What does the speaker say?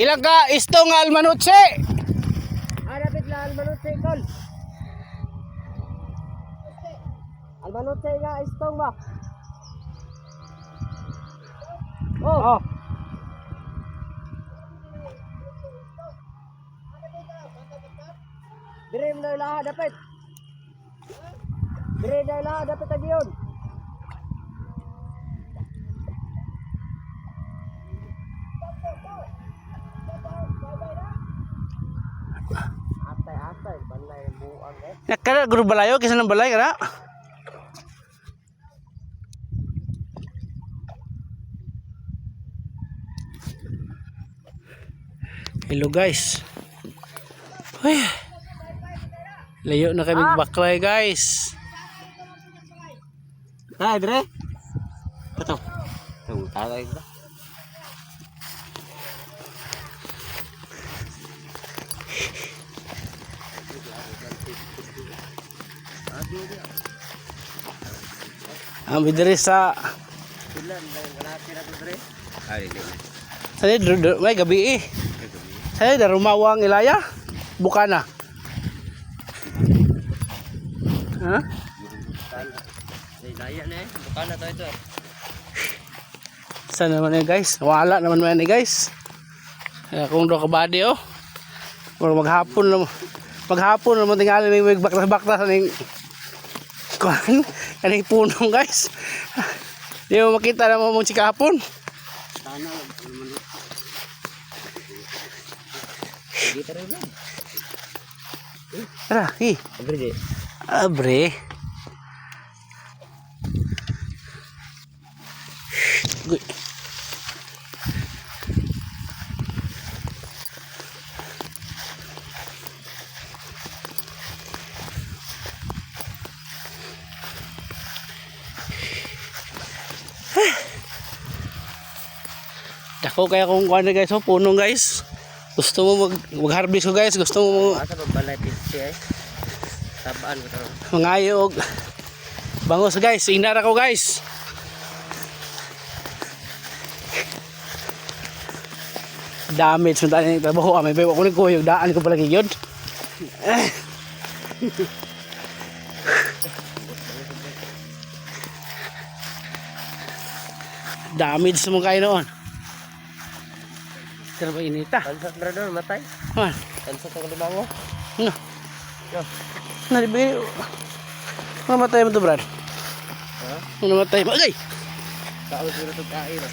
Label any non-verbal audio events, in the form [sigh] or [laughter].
Ilang ka istong nga almanutse? Hanapit na almanutse kol. Almanutse nga istong ba? Oh. Oh. Dire mo na ilaha dapat. Dire na ilaha dapat tagi Atay atay balay buang eh. Nakara guru balayo kisa nang balay kana. Hello guys. Uy. Layo na kami baklay guys. Ah, dire. Ito. Ito, tagay ko. Ang bidiri sa dur- may gabi eh. Sali da rumawang ilaya. Bukana. Ha? Ay, daya na eh. Bukan na to ito. Saan naman eh guys? Wala naman man eh guys. Kung do kabady oh. Or maghapon na maghapon na mo tingali may may baktas-baktas ning kuan kaning punong guys. Di mo makita na mo mong sikapon. Tara, hi. Abre di. Abre. Uy. Dako kaya kung kuha na guys, oh, punong guys. Gusto mo mag, mag-harvest ko guys, gusto mo Asa pa balay pizza eh. Tabaan ko to. mangayog bangos guys. Inara ko guys. Damage sa tani trabaho. Ah may bayo ko ni ko yung daan ko pala gyud [laughs] damage sa mga kayo noon Tara ba inita? Kansat na doon, matay. Man, Kansat ang limango. ano? Yo. Nalibigay. Mamatay mo to, Brad. Ha? Mamatay mo. Agay! Kaon sila itong kain. ah.